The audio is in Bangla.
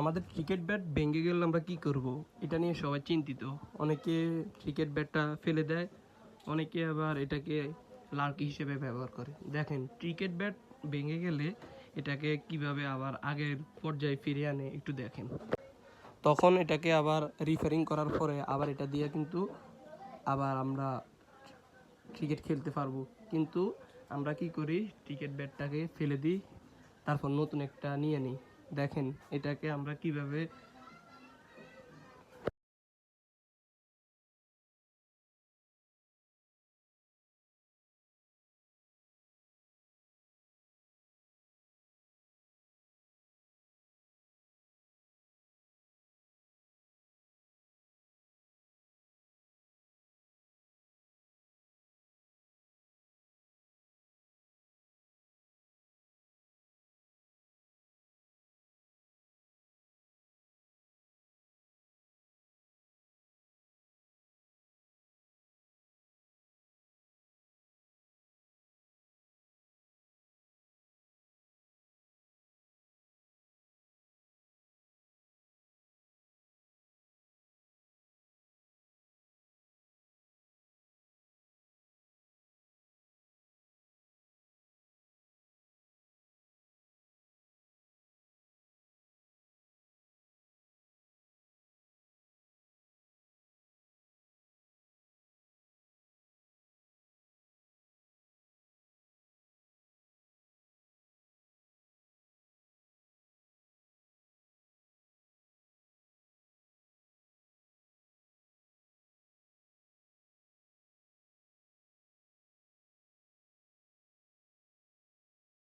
আমাদের ক্রিকেট ব্যাট ভেঙে গেলে আমরা কি করব? এটা নিয়ে সবাই চিন্তিত। অনেকে ক্রিকেট ব্যাটটা ফেলে দেয়, অনেকে আবার এটাকে লার্কি হিসেবে ব্যবহার করে। দেখেন ক্রিকেট ব্যাট ভেঙে গেলে এটাকে কীভাবে আবার আগের পর্যায়ে ফিরিয়ে আনে একটু দেখেন। তখন এটাকে আবার রিফারিং করার পরে আবার এটা দিয়ে কিন্তু আবার আমরা ক্রিকেট খেলতে পারব। কিন্তু আমরা কি করি ক্রিকেট ব্যাটটাকে ফেলে দিই, তারপর নতুন একটা নিয়ে নিই দেখেন এটাকে আমরা কীভাবে